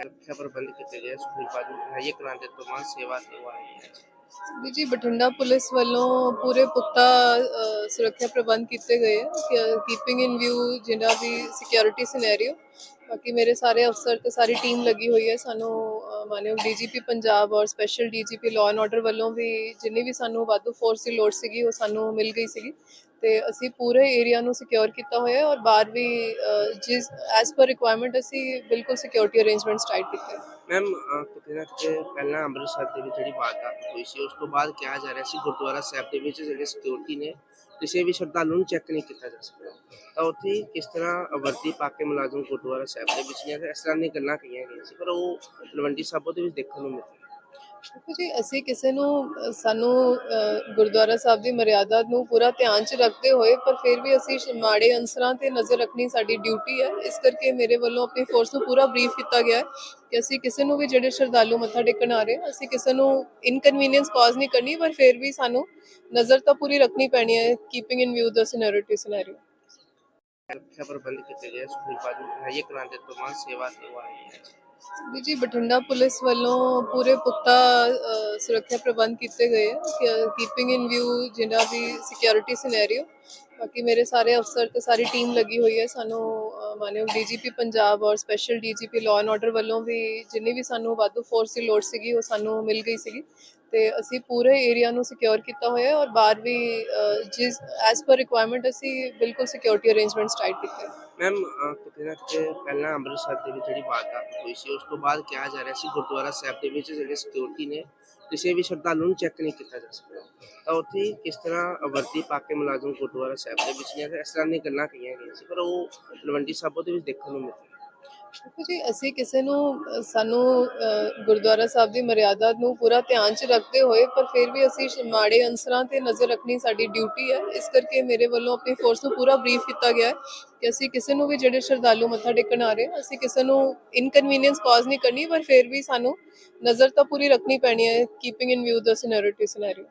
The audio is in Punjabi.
ਰੱਖਿਆ ਪ੍ਰਬੰਧ ਕੀਤੇ ਗਏ ਸੁਖਬੀਰ ਬਾਦਲ ਮੁਹੱਈਆ ਕਰਾਉਣ ਦੇ ਤੋਂ ਬਾਅਦ ਸੇਵਾ ਹੈ। ਜੀ ਜੀ ਬਠਿੰਡਾ ਪੁਲਿਸ ਵੱਲੋਂ ਪੂਰੇ ਪੁਖਤਾ ਸੁਰੱਖਿਆ ਪ੍ਰਬੰਧ ਕੀਤੇ ਗਏ ਹੈ ਕੀਪਿੰਗ ਇਨ ਵਿਊ ਜਿਹੜਾ ਵੀ ਸਿਕਿਉਰਿਟੀ ਸਿਨੈਰੀਓ ਬਾਕੀ ਮੇਰੇ ਸਾਰੇ ਅਫਸਰ ਤੇ ਸਾਰੀ ਟੀਮ ਲੱਗੀ ਹੋਈ ਹੈ। ਸਾਨੂੰ ਅ, ਮਾਨਯੋਗ ਡੀਜੀਪੀ ਪੰਜਾਬ ਔਰ special DGP law and order ਵੱਲੋਂ ਵੀ ਜਿੰਨੀ ਵੀ ਸਾਨੂੰ ਵਾਧੂ ਫੋਰਸ ਦੀ ਲੋੜ ਸੀਗੀ ਉਹ ਸਾਨੂੰ ਮਿਲ ਗਈ ਸੀਗੀ। ਤੇ ਅਸੀਂ ਪੂਰੇ ਏਰੀਆ ਨੂੰ ਸਿਕਿਉਰ ਕੀਤਾ ਹੋਇਆ ਔਰ ਬਾਹਰ ਵੀ ਜਿਸ ਐਸ ਪਰ ਰਿਕੁਆਇਰਮੈਂਟ ਅਸੀਂ ਬਿਲਕੁਲ ਸਿਕਿਉਰਿਟੀ ਅਰੇਂਜਮੈਂਟਸ ਟਾਈਟ ਕੀਤੇ ਮੈਮ ਕਿਤੇ ਨਾ ਕਿਤੇ ਪਹਿਲਾਂ ਅੰਮ੍ਰਿਤਸਰ ਦੇ ਵਿੱਚ ਜਿਹੜੀ ਵਾਰਦਾਤ ਹੋਈ ਸੀ, ਉਸ ਤੋਂ ਬਾਅਦ ਕਿਹਾ ਜਾ ਰਿਹਾ ਸੀ ਗੁਰਦੁਆਰਾ ਸਾਹਿਬ ਦੇ ਵਿੱਚ ਜਿਹੜੇ ਸਿਕਿਉਰਿਟੀ ਨੇ, ਕਿਸੇ ਵੀ ਸ਼ਰਧਾਲੂ ਨੂੰ ਚੈੱਕ ਨਹੀਂ ਕੀਤਾ ਜਾ ਸਕਦਾ। ਤਾਂ ਉੱਥੇ ਕਿਸ ਤਰ੍ਹਾਂ ਵਰਦੀ ਪਾ ਕੇ ਮੁਲਾਜ਼ਮ ਗੁਰਦੁਆਰਾ ਸਾਹਿਬ ਦੇ ਵਿੱਚ ਨੇ ਇਸ ਤਰ੍ਹਾਂ ਦੀਆਂ ਗੱਲਾਂ ਕਹੀਆਂ ਗਈਆਂ ਸੀ, ਪਰ ਉਹ ਤਲਵੰਡੀ ਸਾਬੋ ਦੇ ਵਿੱਚ ਦੇਖਣ ਨੂੰ ਮਿਲਿਆ ਦੇਖੋ ਜੀ ਅਸੀਂ ਕਿਸੇ ਨੂੰ ਸਾਨੂੰ ਗੁਰਦੁਆਰਾ ਸਾਹਿਬ ਦੀ ਮਰਿਆਦਾ ਨੂੰ ਪੂਰਾ ਧਿਆਨ 'ਚ ਰੱਖਦੇ ਹੋਏ, ਪਰ ਫਿਰ ਵੀ ਅਸੀਂ ਮਾੜੇ ਅਨਸਰਾਂ ਤੇ ਨਜ਼ਰ ਰੱਖਣੀ ਸਾਡੀ ਡਿਊਟੀ ਹੈ। ਇਸ ਕਰਕੇ ਮੇਰੇ ਵੱਲੋਂ ਆਪਣੀ ਫੋਰਸ ਨੂੰ ਪੂਰਾ ਬਰੀਫ ਕੀਤਾ ਗਿਆ ਕਿ ਅਸੀਂ ਕਿਸੇ ਨੂੰ ਵੀ ਜਿਹੜੇ ਸ਼ਰਧਾਲੂ ਮੱਥਾ ਟੇਕਣ ਆ ਰਹੇ ਅਸੀਂ ਕਿਸੇ ਨੂੰ ਇਨਕਨਵੀਨੀਅੰਸ ਕਾਜ਼ ਨਹੀਂ ਕਰਨੀ, ਪਰ ਫਿਰ ਵੀ ਸਾਨੂੰ ਨਜ਼ਰ ਤਾਂ ਪੂਰੀ ਰੱਖਣੀ ਪੈਣੀ ਹੈ ਕੀਪਿੰਗ ਇਨ ਵਿਊ ਦਾ ਸਿਨੈਰਿਟੀ ਸਿਨੈਰੀਓ ਰੱਖਿਆ ਪ੍ਰਬੰਧ ਕੀਤੇ ਗਏ ਸੁਖਬੀਰ ਬਾਦਲ ਮੁਹੱਈਆ ਕਰਾਉਣ ਦੇ ਤੋਂ ਬਾਅਦ ਸੇਵਾ ਹੈ ਜੀ ਜੀ ਬਠਿੰਡਾ ਪੁਲਿਸ ਵੱਲੋਂ ਪੂਰੇ ਪੁੱਤਾ ਸੁਰੱਖਿਆ ਪ੍ਰਬੰਧ ਕੀਤੇ ਗਏ ਹੈ ਕੀਪਿੰਗ ਇਨ ਵਿਊ ਜਿਹੜਾ ਵੀ ਸਿਕਿਉਰਿਟੀ ਸਿਨੈਰੀਓ ਬਾਕੀ ਮੇਰੇ ਸਾਰੇ ਅਫਸਰ ਤੇ ਸਾਰੀ ਟੀਮ ਲੱਗੀ ਹੋਈ ਹੈ ਸਾਨੂੰ ਅ, ਮਾਨਯੋਗ ਡੀਜੀਪੀ ਪੰਜਾਬ ਔਰ special DGP law and order ਵੱਲੋਂ ਵੀ ਜਿੰਨੀ ਵੀ ਸਾਨੂੰ ਵਾਧੂ ਫੋਰਸ ਦੀ ਲੋੜ ਸੀਗੀ ਉਹ ਸਾਨੂੰ ਮਿਲ ਗਈ ਸੀਗੀ। ਤੇ ਅਸੀਂ ਪੂਰੇ ਏਰੀਆ ਨੂੰ ਸਿਕਿਉਰ ਕੀਤਾ ਹੋਇਆ ਹੈ ਔਰ ਬਾਹਰ ਵੀ ਜਿਸ ਐਸ ਪਰ ਰਿਕੁਆਇਰਮੈਂਟ ਅਸੀਂ ਬਿਲਕੁਲ ਸਿਕਿਉਰਿਟੀ ਅਰੇਂਜਮੈਂਟਸ ਟਾਈਟ ਕੀਤੇ ਮੈਮ ਕਿਤੇ ਨਾ ਕਿਤੇ ਪਹਿਲਾਂ ਅੰਮ੍ਰਿਤਸਰ ਦੇ ਵਿੱਚ ਜਿਹੜੀ ਵਾਰਦਾਤ ਹੋਈ ਸੀ, ਉਸ ਤੋਂ ਬਾਅਦ ਕਿਹਾ ਜਾ ਰਿਹਾ ਸੀ ਗੁਰਦੁਆਰਾ ਸਾਹਿਬ ਦੇ ਵਿੱਚ ਜਿਹੜੇ ਸਿਕਿਉਰਿਟੀ ਨੇ, ਕਿਸੇ ਵੀ ਸ਼ਰਧਾਲੂ ਨੂੰ ਚੈੱਕ ਨਹੀਂ ਕੀਤਾ ਜਾ ਸਕਦਾ। ਤਾਂ ਉੱਥੇ ਕਿਸ ਤਰ੍ਹਾਂ ਵਰਦੀ ਪਾ ਕੇ ਮੁਲਾਜ਼ਮ ਗੁਰਦੁਆਰਾ ਸਾਹਿਬ ਦੇ ਵਿੱਚ ਨੇ ਇਸ ਤਰ੍ਹਾਂ ਦੀਆਂ ਗੱਲਾਂ ਕਹੀਆਂ ਗਈਆਂ ਸੀ, ਪਰ ਉਹ ਤਲਵੰਡੀ ਸਾਬੋ ਦੇ ਵਿੱਚ ਦੇਖਣ ਨੂੰ ਮਿਲਿਆ ਦੇਖੋ ਜੀ ਅਸੀਂ ਕਿਸੇ ਨੂੰ ਸਾਨੂੰ ਗੁਰਦੁਆਰਾ ਸਾਹਿਬ ਦੀ ਮਰਿਆਦਾ ਨੂੰ ਪੂਰਾ ਧਿਆਨ 'ਚ ਰੱਖਦੇ ਹੋਏ, ਪਰ ਫਿਰ ਵੀ ਅਸੀਂ ਮਾੜੇ ਅਨਸਰਾਂ ਤੇ ਨਜ਼ਰ ਰੱਖਣੀ ਸਾਡੀ ਡਿਊਟੀ ਹੈ। ਇਸ ਕਰਕੇ ਮੇਰੇ ਵੱਲੋਂ ਆਪਣੀ ਫੋਰਸ ਨੂੰ ਪੂਰਾ ਬਰੀਫ ਕੀਤਾ ਗਿਆ ਕਿ ਅਸੀਂ ਕਿਸੇ ਨੂੰ ਵੀ ਜਿਹੜੇ ਸ਼ਰਧਾਲੂ ਮੱਥਾ ਟੇਕਣ ਆ ਰਹੇ ਅਸੀਂ ਕਿਸੇ ਨੂੰ ਇਨਕਨਵੀਨੀਅੰਸ ਕਾਜ਼ ਨਹੀਂ ਕਰਨੀ, ਪਰ ਫਿਰ ਵੀ ਸਾਨੂੰ ਨਜ਼ਰ ਤਾਂ ਪੂਰੀ ਰੱਖਣੀ ਪੈਣੀ ਹੈ ਕੀਪਿੰਗ ਇਨ ਵਿਊ ਦਾ ਸਿਨੈਰਿਟੀ ਸਿਨੈਰੀਓ